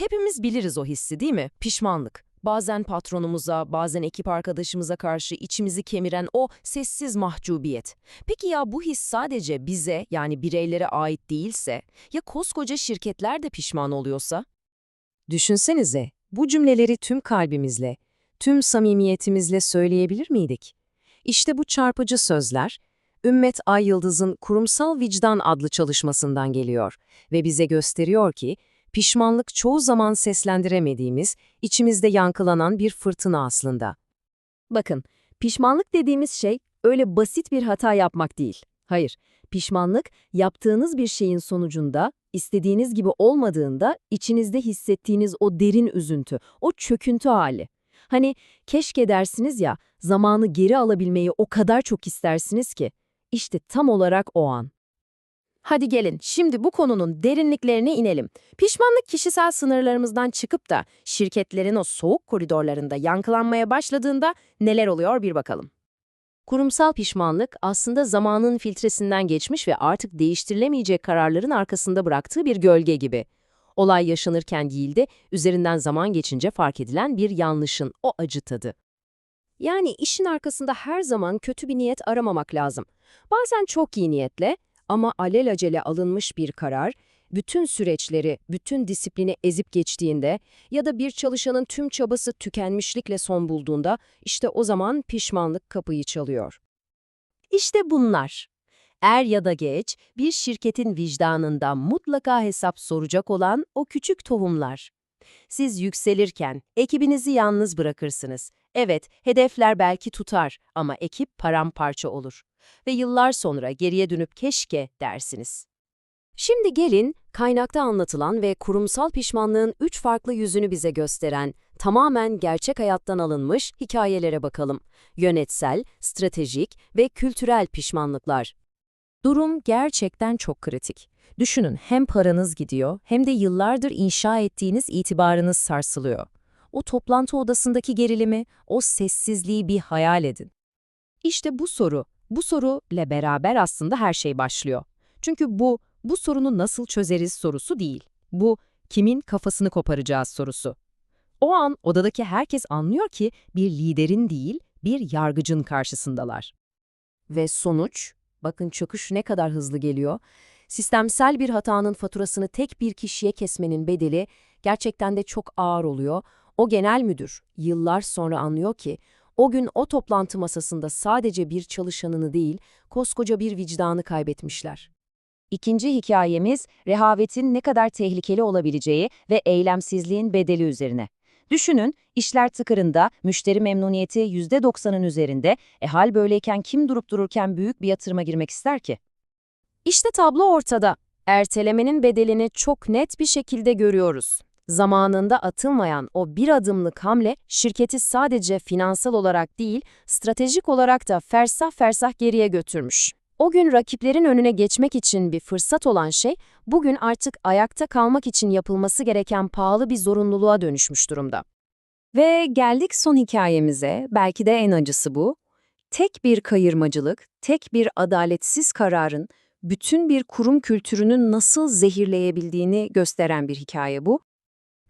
Hepimiz biliriz o hissi değil mi? Pişmanlık. Bazen patronumuza, bazen ekip arkadaşımıza karşı içimizi kemiren o sessiz mahcubiyet. Peki ya bu his sadece bize yani bireylere ait değilse, ya koskoca şirketler de pişman oluyorsa? Düşünsenize, bu cümleleri tüm kalbimizle, tüm samimiyetimizle söyleyebilir miydik? İşte bu çarpıcı sözler, Ümmet Ay Yıldız'ın Kurumsal Vicdan adlı çalışmasından geliyor ve bize gösteriyor ki, pişmanlık çoğu zaman seslendiremediğimiz, içimizde yankılanan bir fırtına aslında. Bakın, pişmanlık dediğimiz şey öyle basit bir hata yapmak değil. Hayır, pişmanlık yaptığınız bir şeyin sonucunda, istediğiniz gibi olmadığında içinizde hissettiğiniz o derin üzüntü, o çöküntü hali. Hani keşke dersiniz ya, zamanı geri alabilmeyi o kadar çok istersiniz ki. İşte tam olarak o an. Hadi gelin, şimdi bu konunun derinliklerine inelim. Pişmanlık kişisel sınırlarımızdan çıkıp da şirketlerin o soğuk koridorlarında yankılanmaya başladığında neler oluyor bir bakalım. Kurumsal pişmanlık aslında zamanın filtresinden geçmiş ve artık değiştirilemeyecek kararların arkasında bıraktığı bir gölge gibi. Olay yaşanırken değil de üzerinden zaman geçince fark edilen bir yanlışın o acı tadı. Yani işin arkasında her zaman kötü bir niyet aramamak lazım. Bazen çok iyi niyetle ama alelacele alınmış bir karar, bütün süreçleri, bütün disiplini ezip geçtiğinde ya da bir çalışanın tüm çabası tükenmişlikle son bulduğunda işte o zaman pişmanlık kapıyı çalıyor. İşte bunlar. Er ya da geç bir şirketin vicdanında mutlaka hesap soracak olan o küçük tohumlar. Siz yükselirken ekibinizi yalnız bırakırsınız. Evet, hedefler belki tutar ama ekip paramparça olur. Ve yıllar sonra geriye dönüp keşke dersiniz. Şimdi gelin, kaynakta anlatılan ve kurumsal pişmanlığın üç farklı yüzünü bize gösteren, tamamen gerçek hayattan alınmış hikayelere bakalım. Yönetsel, stratejik ve kültürel pişmanlıklar. Durum gerçekten çok kritik. Düşünün hem paranız gidiyor hem de yıllardır inşa ettiğiniz itibarınız sarsılıyor. O toplantı odasındaki gerilimi, o sessizliği bir hayal edin. İşte bu soru, bu soru ile beraber aslında her şey başlıyor. Çünkü bu, bu sorunu nasıl çözeriz sorusu değil. Bu, kimin kafasını koparacağız sorusu. O an odadaki herkes anlıyor ki bir liderin değil, bir yargıcın karşısındalar. Ve sonuç, bakın çöküş ne kadar hızlı geliyor. Sistemsel bir hatanın faturasını tek bir kişiye kesmenin bedeli gerçekten de çok ağır oluyor. O genel müdür yıllar sonra anlıyor ki o gün o toplantı masasında sadece bir çalışanını değil, koskoca bir vicdanı kaybetmişler. İkinci hikayemiz, rehavetin ne kadar tehlikeli olabileceği ve eylemsizliğin bedeli üzerine. Düşünün, işler tıkırında, müşteri memnuniyeti %90'ın üzerinde, e hal böyleyken kim durup dururken büyük bir yatırıma girmek ister ki? İşte tablo ortada. Ertelemenin bedelini çok net bir şekilde görüyoruz. Zamanında atılmayan o bir adımlık hamle şirketi sadece finansal olarak değil, stratejik olarak da fersah fersah geriye götürmüş. O gün rakiplerin önüne geçmek için bir fırsat olan şey, bugün artık ayakta kalmak için yapılması gereken pahalı bir zorunluluğa dönüşmüş durumda. Ve geldik son hikayemize, belki de en acısı bu. Tek bir kayırmacılık, tek bir adaletsiz kararın bütün bir kurum kültürünün nasıl zehirleyebildiğini gösteren bir hikaye bu.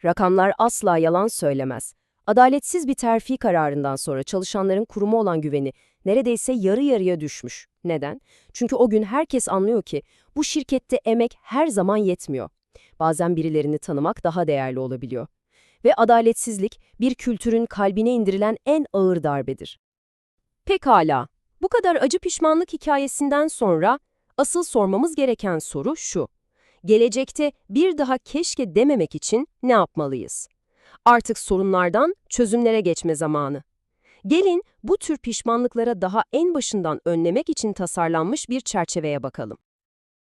Rakamlar asla yalan söylemez. Adaletsiz bir terfi kararından sonra çalışanların kuruma olan güveni neredeyse yarı yarıya düşmüş. Neden? Çünkü o gün herkes anlıyor ki bu şirkette emek her zaman yetmiyor. Bazen birilerini tanımak daha değerli olabiliyor. Ve adaletsizlik bir kültürün kalbine indirilen en ağır darbedir. Pekala, bu kadar acı pişmanlık hikayesinden sonra asıl sormamız gereken soru şu. Gelecekte bir daha keşke dememek için ne yapmalıyız? Artık sorunlardan çözümlere geçme zamanı. Gelin bu tür pişmanlıklara daha en başından önlemek için tasarlanmış bir çerçeveye bakalım.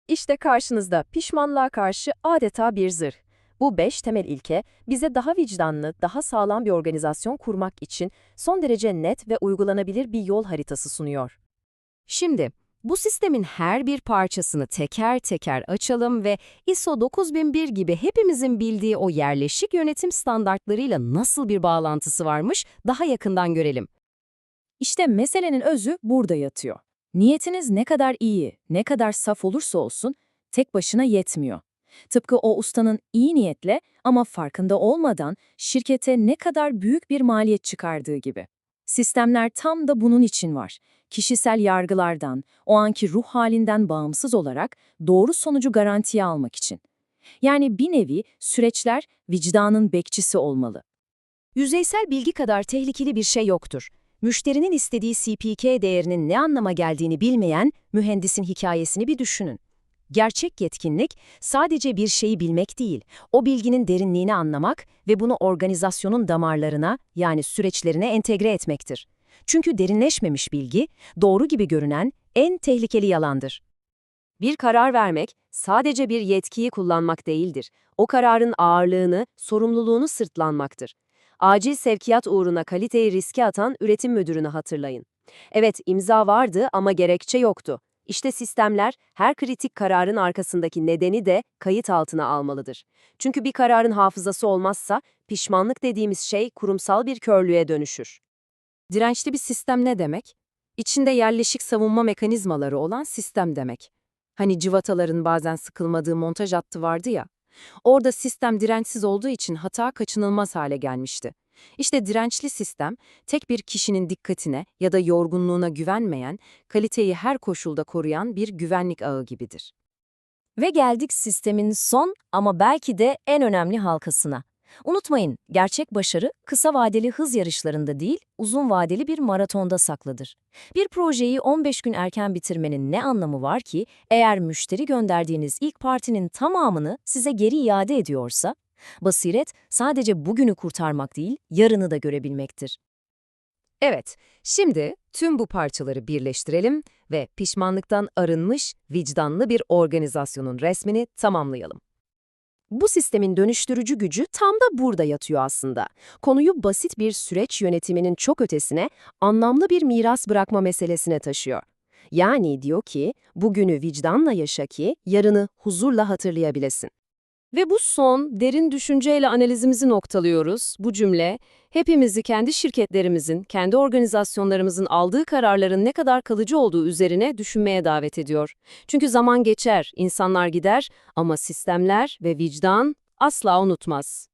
İşte karşınızda pişmanlığa karşı adeta bir zırh. Bu beş temel ilke bize daha vicdanlı, daha sağlam bir organizasyon kurmak için son derece net ve uygulanabilir bir yol haritası sunuyor. Şimdi bu sistemin her bir parçasını teker teker açalım ve ISO 9001 gibi hepimizin bildiği o yerleşik yönetim standartlarıyla nasıl bir bağlantısı varmış daha yakından görelim. İşte meselenin özü burada yatıyor. Niyetiniz ne kadar iyi, ne kadar saf olursa olsun tek başına yetmiyor. Tıpkı o ustanın iyi niyetle ama farkında olmadan şirkete ne kadar büyük bir maliyet çıkardığı gibi. Sistemler tam da bunun için var. Kişisel yargılardan, o anki ruh halinden bağımsız olarak doğru sonucu garantiye almak için. Yani bir nevi süreçler vicdanın bekçisi olmalı. Yüzeysel bilgi kadar tehlikeli bir şey yoktur. Müşterinin istediği CPK değerinin ne anlama geldiğini bilmeyen mühendisin hikayesini bir düşünün. Gerçek yetkinlik sadece bir şeyi bilmek değil, o bilginin derinliğini anlamak ve bunu organizasyonun damarlarına yani süreçlerine entegre etmektir. Çünkü derinleşmemiş bilgi, doğru gibi görünen en tehlikeli yalandır. Bir karar vermek sadece bir yetkiyi kullanmak değildir. O kararın ağırlığını, sorumluluğunu sırtlanmaktır. Acil sevkiyat uğruna kaliteyi riske atan üretim müdürünü hatırlayın. Evet, imza vardı ama gerekçe yoktu. İşte sistemler her kritik kararın arkasındaki nedeni de kayıt altına almalıdır. Çünkü bir kararın hafızası olmazsa pişmanlık dediğimiz şey kurumsal bir körlüğe dönüşür. Dirençli bir sistem ne demek? İçinde yerleşik savunma mekanizmaları olan sistem demek. Hani cıvataların bazen sıkılmadığı montaj hattı vardı ya. Orada sistem dirençsiz olduğu için hata kaçınılmaz hale gelmişti. İşte dirençli sistem, tek bir kişinin dikkatine ya da yorgunluğuna güvenmeyen, kaliteyi her koşulda koruyan bir güvenlik ağı gibidir. Ve geldik sistemin son ama belki de en önemli halkasına. Unutmayın, gerçek başarı kısa vadeli hız yarışlarında değil, uzun vadeli bir maratonda saklıdır. Bir projeyi 15 gün erken bitirmenin ne anlamı var ki eğer müşteri gönderdiğiniz ilk partinin tamamını size geri iade ediyorsa? Basiret sadece bugünü kurtarmak değil, yarını da görebilmektir. Evet, şimdi tüm bu parçaları birleştirelim ve pişmanlıktan arınmış, vicdanlı bir organizasyonun resmini tamamlayalım. Bu sistemin dönüştürücü gücü tam da burada yatıyor aslında. Konuyu basit bir süreç yönetiminin çok ötesine, anlamlı bir miras bırakma meselesine taşıyor. Yani diyor ki, bugünü vicdanla yaşa ki, yarını huzurla hatırlayabilesin. Ve bu son, derin düşünceyle analizimizi noktalıyoruz. Bu cümle, hepimizi kendi şirketlerimizin, kendi organizasyonlarımızın aldığı kararların ne kadar kalıcı olduğu üzerine düşünmeye davet ediyor. Çünkü zaman geçer, insanlar gider ama sistemler ve vicdan asla unutmaz.